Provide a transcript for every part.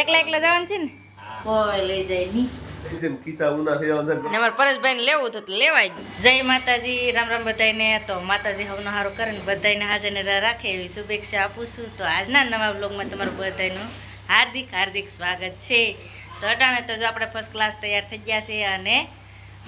એકલા એકલા જવાનું છે ને? કોઈ લઈ જાય નહીં. ને લેવું હતું તો લેવાય જય માતાજી રામ રામ બધાને તો માતાજી હવનો હારો કરે ને બધાને હાજર ને રાખે એવી શુભેચ્છા આપું છું. તો આજના નવા બ્લોગમાં તમારું બધાનું હાર્દિક હાર્દિક સ્વાગત છે. તો અટાણે તો જો આપણે ફર્સ્ટ ક્લાસ તૈયાર થઈ ગયા છે અને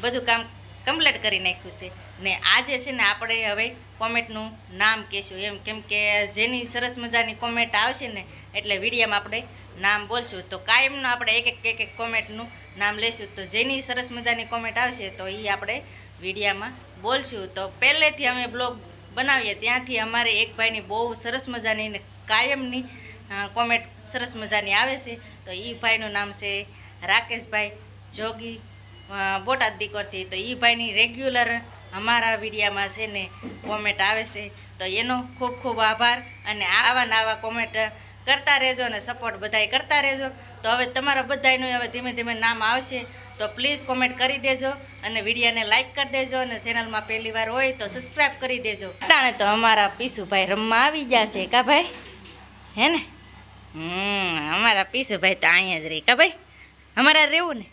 બધું કામ કમ્પ્લીટ કરી નાખ્યું છે. ને આજે છે ને આપણે હવે કોમેન્ટનું નામ કહેશું. એમ કેમ કે જેની સરસ મજાની કોમેન્ટ આવશે ને એટલે વિડીયોમાં આપણે નામ બોલશું. તો કાયમનું આપણે એક એક એક એક કોમેન્ટનું નામ લઈશું. તો જેની સરસ મજાની કોમેન્ટ આવશે, તો એ આપણે વિડીયામાં બોલશું. તો પહેલેથી અમે બ્લોગ બનાવીએ, ત્યાંથી અમારે એક ભાઈની બહુ સરસ મજાની કાયમની કોમેન્ટ સરસ મજાની આવે છે. તો એ ભાઈનું નામ છે રાકેશભાઈ જોગી બોટાદ દીકરથી તો એ ભાઈની રેગ્યુલર અમારા વિડીયામાં છે ને કોમેન્ટ આવે છે. તો એનો ખૂબ ખૂબ આભાર અને આવા નવા કોમેન્ટ કરતા રહેજો અને સપોર્ટ બધાય કરતા રહેજો. તો હવે તમારા બધાયનું હવે ધીમે ધીમે નામ આવશે. તો પ્લીઝ કોમેન્ટ કરી દેજો અને વિડીયાને લાઇક કરી દેજો અને ચેનલમાં પહેલી વાર હોય તો સબસ્ક્રાઈબ કરી દેજો. તાણે તો અમારા પીસુભાઈ રમવા આવી ગયા છે કા ભાઈ? હે ને? હમ, અમારા પીસુભાઈ તો અહીંયા જ રહી કા ભાઈ? અમારા રહેવું ને?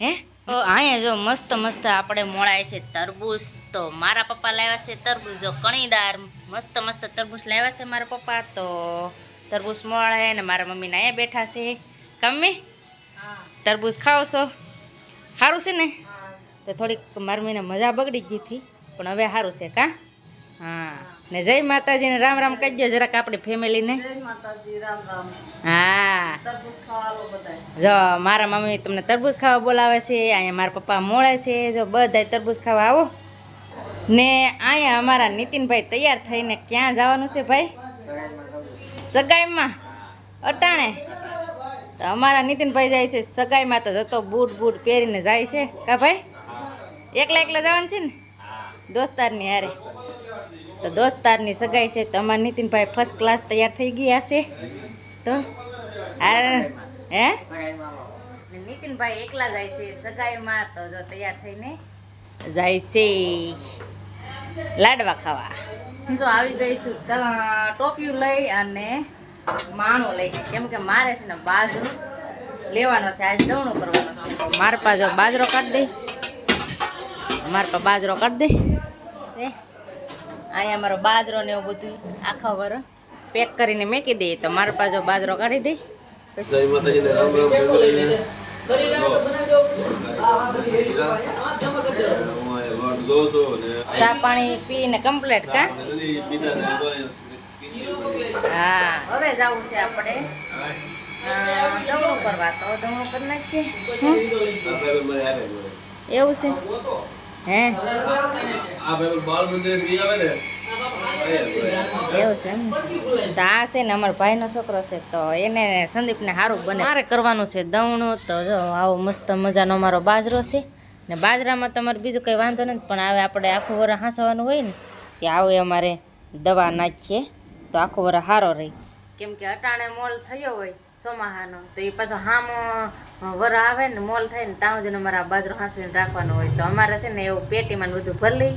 હે? ઓ અહીંયા જો મસ્ત મસ્ત આપણે મોળાય છે તરબૂચ. તો મારા પપ્પા લાવ્યા છે તરબૂચ. જો કણીદાર મસ્ત મસ્ત તરબૂચ લાવ્યા છે મારા પપ્પા, તો તરબૂચ મળે ને મારા મમ્મીને અહીંયા બેઠા છે. કમ્મી તરબૂચ ખાઓ છો? સારું છે ને? તો થોડીક મારી મમ્મીને મજા બગડી ગઈ હતી પણ હવે સારું છે કા? હા. ને જય માતાજીને રામ રામ કહી દો જરાક આપણી ફેમિલીને. હા. જો મારા મમ્મી તમને તરબૂચ ખાવા બોલાવે છે અહીંયા મારા પપ્પા મોળે છે જો બધા તરબૂચ ખાવા આવો. ને અહીંયા અમારા નીતિનભાઈ તૈયાર થઈને ક્યાં જવાનું છે ભાઈ? સગાઈમાં? અટાણે? તો અમારા નીતિનભાઈ જાય છે સગાઈમાં તો જતો બૂટ બૂટ પહેરીને જાય છે. કા ભાઈ? એકલા એકલા જવાનું છે ને? દોસ્તારની હારે. તો દોસ્તારની સગાઈ છે તો અમારા નીતિનભાઈ ફર્સ્ટ ક્લાસ તૈયાર થઈ ગયા છે. તો આ હે? નીતિનભાઈ એકલા જાય છે, સગાઈમાં તો જો તૈયાર થઈને જાય છે. લાડવા ખાવા. તો આવી ગઈ છું. ટોપિયું લઈ અને માણું લઈ કેમ કે મારે છે ને બાજરો લેવાનો છે. આજે દવણું કરવાનો છે. મારા પાસે બાજરો કાઢી દઈ. મારા પાસે બાજરો કાઢી દઈ. અહીંયા મારો બાજરો ને એવું બધું આખા વર પેક કરીને મેકી દઈએ. તો મારા પાસે બાજરો કાઢી દઈ. જય ને પાણી પીને કમ્પ્લીટ કા? હા. હવે જવું છે આપણે. દમણું કરવા તો દમણું કરી નાખીએ. એવું છે? હે? આ ભાઈ બાળ મંદિરથી આવે ને એવું છે એમ તો આ છે ને અમારા ભાઈનો છોકરો છે તો એને સંદીપને સારું બને. મારે કરવાનું છે દમણું તો જો આવો મસ્ત મજાનો અમારો બાજરો છે. ને બાજરામાં તમારે બીજું કંઈ વાંધો નથી પણ હવે આપણે આખું વરસ હાંસવાનું હોય ને કે આવે અમારે દવા નાખીએ તો આખું વર સારો રહે. કેમ કે અટાણે મોલ થયો હોય ચોમાહાનો તો એ પાછો હામ વર આવે ને મોલ થાય ને ત્યાં જ અમારે બાજરો હાંસવીને રાખવાનો હોય. તો અમારે છે ને એવું પેટીમાં બધું ભરી લઈ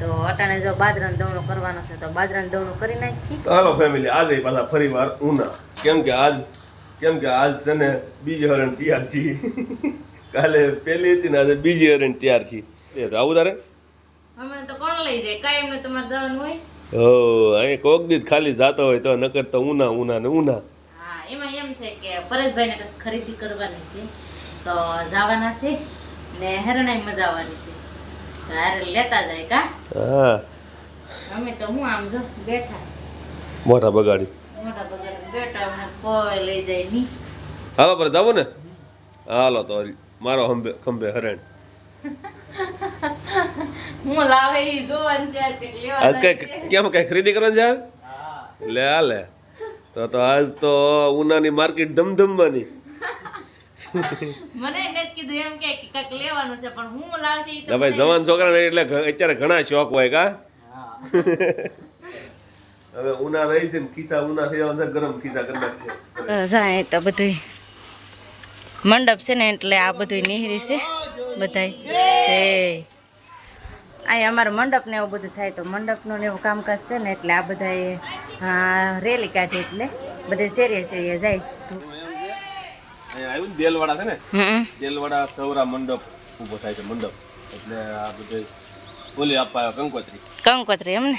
તો અટાણે જો બાજરાનું દવણું કરવાનું છે તો બાજરાનું દવણું કરી નાખી તો હાલો ફેમિલી આજે પાછા ફરી વાર ઉના. કેમ કે આજ કેમ કે આજ છે ને બીજી હરણ તૈયાર છીએ. કાલે પેલી હતી ને આજે બીજી હરણ તૈયાર છે. એ તો આવું તારે? અમે તો કોણ લઈ જાય? કાયમ ને તમારે દવાનું હોય? હો અહીં કોક દીધ ખાલી જાતો હોય તો નકર તો ઉના ઉના ને ઉના. હા એમાં એમ છે કે પરેશભાઈને કંઈક ખરીદી કરવાની છે. તો જવાના છે ને હેરણાઈ મજા આવવાની છે હારે લેતા જાય કા? હા. અમે તો હું આમ જો બેઠા. મોટા બગાડી. મોટા બગાડી બેઠા અમને કોઈ લઈ જાય નહીં. હાલો પર જાવ ને. હાલો તો મારો ખંભે ખંભે હરણ. હું લાવે ઈ જોવાનું છે આજ કંઈક લેવા આજ જાય કેમ કઈ ખરીદી કરવાની છે? લે આ લે. તો તો આજ તો ઉનાની માર્કેટ ધમધમવાની. મને નથી કીધું એમ કે કંઈક લેવાનું છે પણ હું લાવશે ઈ તો ભાઈ જવાન છોકરાને એટલે અત્યારે ઘણા શોખ હોય કા? હવે ઉના રહી છે ને ખિસ્સા ઉના થઈ જવાના છે ગરમ ખિસ્સા કરી નાખશે. જાય તો બધું મંડપ છે ને એટલે આ બધું નિહરી છે બધાય. છે અહીંયા અમારે મંડપ ને એવું બધું થાય તો મંડપનું ને એવું કામકાજ છે ને એટલે આ બધાએ આ, રેલી કાઢી એટલે બધે શેરીએ શેરીએ જાય. આવ્યું દેલવાડા છે ને? દેલવાડા સૌરા મંડપ ઊભો થાય છે મંડપ. એટલે આ બધે બોલી આપવા કંકોત્રી. કંકોત્રી એમ ને?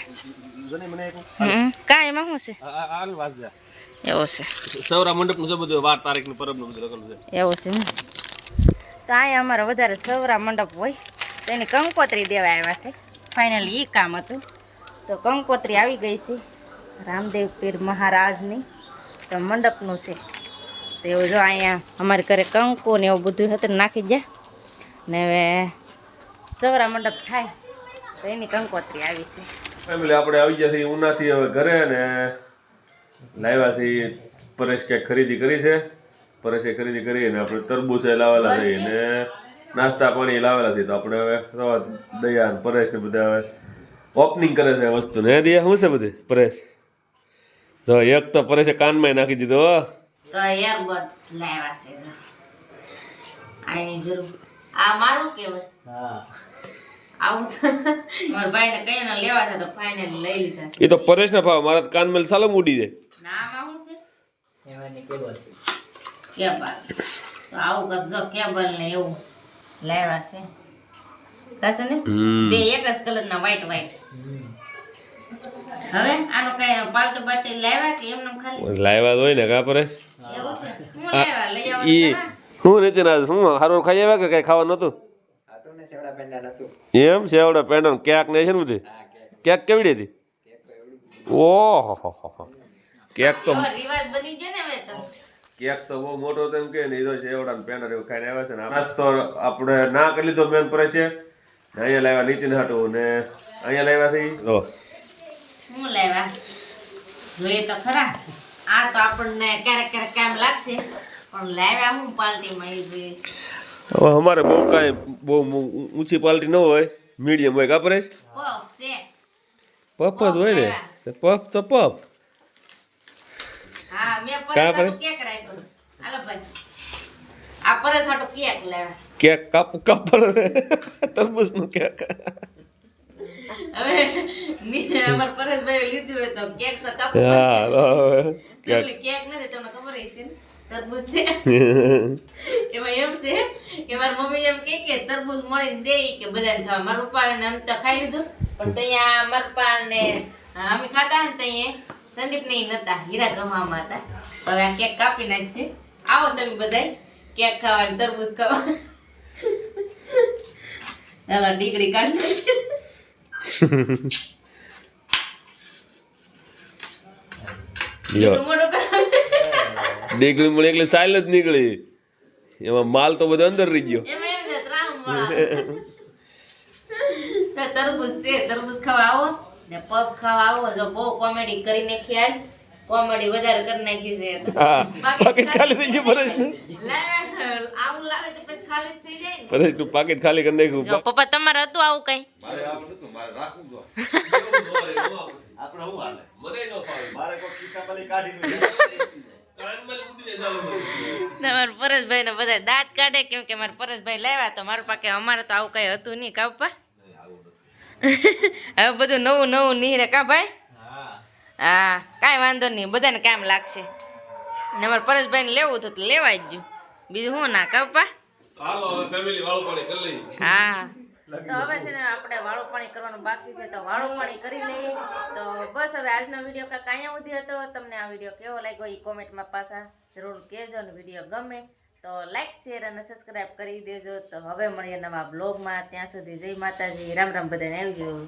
કાંઈ એમાં શું છે? એવું છે. સૌરા મંડપનું છે બધું વાર તારીખનું પરબનું બધું લખેલું છે. એવું છે ને? તો અહીંયા અમારે વધારે સવરા મંડપ હોય તો એની કંકોત્રી દેવા આવ્યા છે. ફાઇનલી એ કામ હતું. તો કંકોત્રી આવી ગઈ છે રામદેવ પીર મહારાજની. તો મંડપનું છે. તો એવું જો અહીંયા અમારે ઘરે કંકુ ને એવું બધું હતું નાખી ગયા. ને હવે સવરા મંડપ થાય તો એની કંકોત્રી આવી છે. ફેમિલી આપણે આવી ગયા છીએ ઉનાથી હવે ઘરે ને લાવ્યા છીએ પરેશ ક્યાંક ખરીદી કરી છે. પરેશે ખરીદી કરી અને આપણે તરબૂચ એ લાવેલા છે. અને નાસ્તા પાણી લાવેલા છે. તો આપણે હવે તો દયા પરેશ ને બધા હવે ઓપનિંગ કરે છે વસ્તુ. ને દયા શું છે બધું? પરેશ. તો એક તો પરેશે કાનમાં નાખી દીધો તો એરબડ્સ લાવ્યા છે જો. આની જરૂર. આ મારું કેવાય આવું તો મારા ભાઈને કઈ ના લેવા હતા તો ફાઇનલી લઈ લીધા છે. એ તો પરેશ ના ભાવ. મારા કાનમાં સાલમ ઉડી જાય. ના શું છે? કેબલ. તો આવું કર કેબલ ને એવું લાવ્યા છે. સાચું ને? બે એક જ કલર ના વ્હાઈટ વ્હાઈટ હવે આનો કઈ પાલટી પાલટી લાવ્યા કે એમને ખાલી? લાવ્યા હોય ને કા પરેશ? એવું છે? હું લાવ્યા? લઈ આવવાનું ઈ શું રીતે ના શું હારું ખાઈ આવ્યા કે કઈ ખાવાનું નતું એમ? સેવડા પેંડા ક્યાંક ને છે ને બધી? ક્યાંક. કેવડી હતી. ઓહો હો હો હો. કેક તો રિવાજ બની ગયો ને હવે તો. કેક તો બહુ મોટો તેમ કે ને એ છે સેવડા ને પેનર એવું ખાઈને આવ્યા છે ને. નાસ્તો આપણે ના કરી લીધો મેન પડે છે અહીંયા લાવ્યા નીતિન હાટું ને અહીંયા લાવ્યા થઈ. જો હું લાવ્યા? જોઈએ તો ખરા. આ તો આપણને ક્યારેક ક્યારેક કામ લાગશે પણ લાવ્યા હું પાર્ટીમાં એ જોઈએ. હવે અમારે બહુ કાંઈ બહુ ઊંચી પાલટી ન હોય મીડિયમ હોય કાપરે પફ છે. પફ જ હોય ને. પફ તો પફ. કેક કાપ કાપડ તરબૂચનું કેક. હવે ની- પરેશભાઈ લીધું હોય તો કેક તો કાપવું હા કેક. નથી તમને ખબર હશે ને? તરબૂચ છે. એમાં એમ છે કે મારી મમ્મી એમ કે કે તરબૂજ મળીને દે કે બધાને ખાવા. મારા પપ્પા ને અમે તો ખાઈ લીધું. પણ ત્યાં મારા પપ્પા ને અમે ખાતા ને ત્યાં સંદીપ ને નતા હીરા ગમામાં હતા. હવે આ કેક કાપી નાખશે આવો તમે બધા કેક ખાવા ને તરબૂચ ખાવા ચાલો ડીકડી કાઢી મળી એટલે સાયલ જ નીકળી. એમાં માલ તો બધો અંદર રહી ગયો. તરબૂચ છે તરબૂચ ખાવા આવો. ને પબ ખાવા આવો જો બહુ કોમેડી કરી નાખી આજ કોમેડી વધારે કરી નાખી છે. હા. પાકેટ ખાલી થઈ ગયું પરેશનું લાવે આવું લાવે તો પછી ખાલી થઈ જાય ને. પરેશનું પાકેટ ખાલી કરી નાખ્યું જો પપ્પા તમારે હતું આવું કઈ? મારે આવું નતું મારે રાખવું જો. આપણે હું હાલે? મને ન ફાવે મારે કોઈ ખિસ્સા પાલી કાઢી તમારા પરેશભાઈ ને બધા દાંત કાઢે કેમ કે મારા પરેશભાઈ લાવ્યા તો મારા પાસે અમારે તો આવું કઈ હતું નહીં કાપા હવે બધું નવું નવું નીહરે કા ભાઈ? હા. કાંઈ વાંધો નહીં બધાને કામ લાગશે. ને અમારે પરેશભાઈને લેવું હતું તો લેવાય જ ગયું. બીજું શું ના કા પપ્પા હાલો હવે ફેમિલી વાળું પાણી કરી હા. તો હવે છે ને આપણે વાળું પાણી કરવાનું બાકી છે તો વાળું પાણી કરી લઈએ. તો બસ હવે આજનો વીડિયો કાંઈક અહીંયા સુધી હતો. તમને આ વીડિયો કેવો લાગ્યો એ કોમેન્ટમાં પાછા જરૂર કહેજો અને વીડિયો ગમે. તો લાઈક શેર અને સબસ્ક્રાઈબ કરી દેજો. તો હવે મળીએ નવા બ્લોગમાં ત્યાં સુધી જય માતાજી. રામ રામ બધાને આવી ગયું